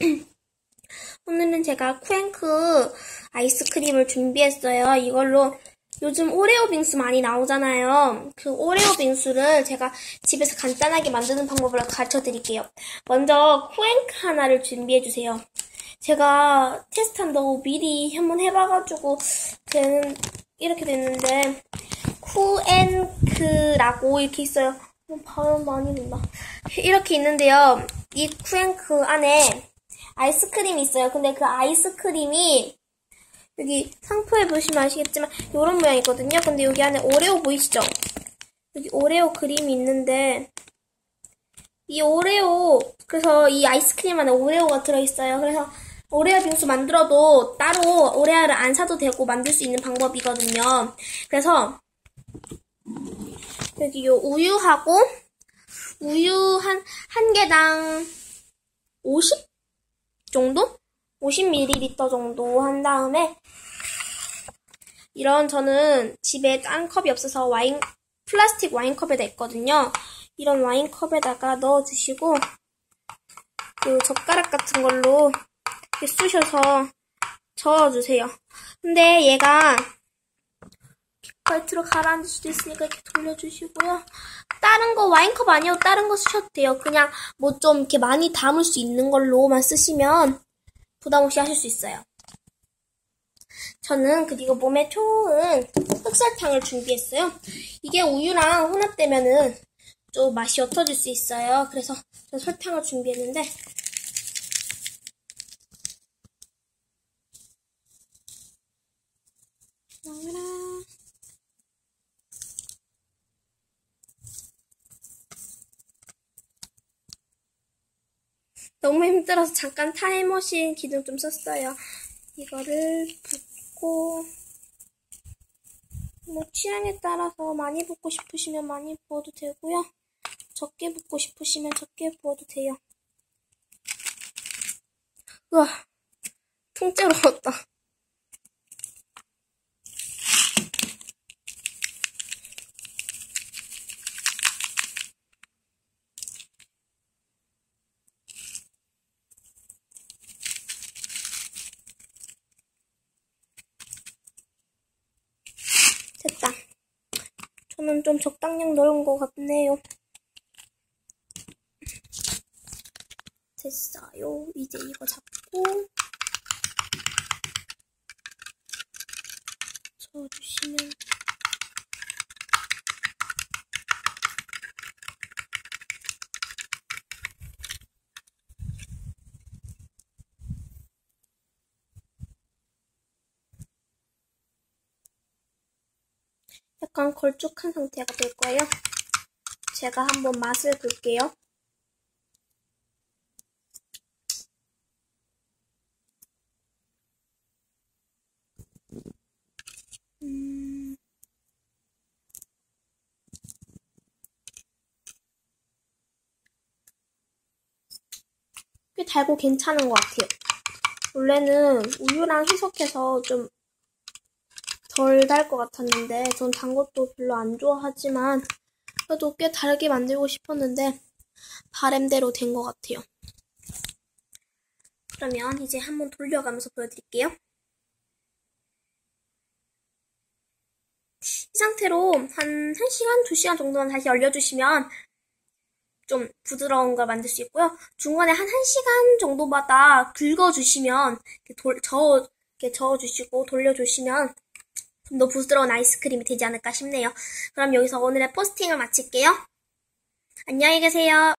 오늘은 제가 쿠앤크 아이스크림을 준비했어요. 이걸로 요즘 오레오 빙수 많이 나오잖아요. 그 오레오 빙수를 제가 집에서 간단하게 만드는 방법을 가르쳐 드릴게요. 먼저 쿠앤크 하나를 준비해 주세요. 제가 테스트 한다고 미리 한번 해봐가지고 되는 이렇게 됐는데 쿠앤크라고 이렇게 있어요. 어, 발음 많이 된다. 이렇게 있는데요. 이 쿠앤크 안에 아이스크림이 있어요. 근데 그 아이스크림이 여기 상표에 보시면 아시겠지만 이런 모양이거든요. 근데 여기 안에 오레오 보이시죠? 여기 오레오 그림이 있는데 이 오레오 그래서 이 아이스크림 안에 오레오가 들어있어요. 그래서 오레오 빙수 만들어도 따로 오레오를 안 사도 되고 만들 수 있는 방법이거든요. 그래서 여기 요 우유하고 우유 한, 한 개당 50 정도? 50ml 정도 한 다음에 이런 저는 집에 딴 컵이 없어서 와인 플라스틱 와인컵에다 있거든요. 이런 와인컵에다가 넣어주시고 그 젓가락 같은 걸로 이렇게 쑤셔서 저어주세요. 근데 얘가 겉으로 가라앉을 수도 있으니까 이렇게 돌려주시고요. 다른 거 와인컵 아니어도 다른 거 쓰셔도 돼요. 그냥 뭐 좀 이렇게 많이 담을 수 있는 걸로만 쓰시면 부담 없이 하실 수 있어요. 저는 그리고 몸에 좋은 흑설탕을 준비했어요. 이게 우유랑 혼합되면은 좀 맛이 옅어질 수 있어요. 그래서 전 설탕을 준비했는데 나와라. 너무 힘들어서 잠깐 타임머신 기능 좀 썼어요. 이거를 붓고 뭐 취향에 따라서 많이 붓고 싶으시면 많이 부어도 되고요. 적게 붓고 싶으시면 적게 부어도 돼요. 우와, 통째로. 됐다. 저는 좀 적당량 넣은 것 같네요. 됐어요. 이제 이거 잡고 저어주시면 약간 걸쭉한 상태가 될 거예요. 제가 한번 맛을 볼게요. 음... 꽤 달고 괜찮은 것 같아요. 원래는 우유랑 희석해서 좀 덜 달 것 같았는데 전 단 것도 별로 안 좋아하지만 그래도 꽤 달게 만들고 싶었는데 바램대로 된 것 같아요. 그러면 이제 한번 돌려가면서 보여드릴게요. 이 상태로 한 1시간, 2시간 정도만 다시 얼려주시면 좀 부드러운 걸 만들 수 있고요. 중간에 한 1시간 정도마다 긁어주시면 이렇게 돌, 저어, 이렇게 저어주시고 돌려주시면 좀 더 부드러운 아이스크림이 되지 않을까 싶네요. 그럼 여기서 오늘의 포스팅을 마칠게요. 안녕히 계세요.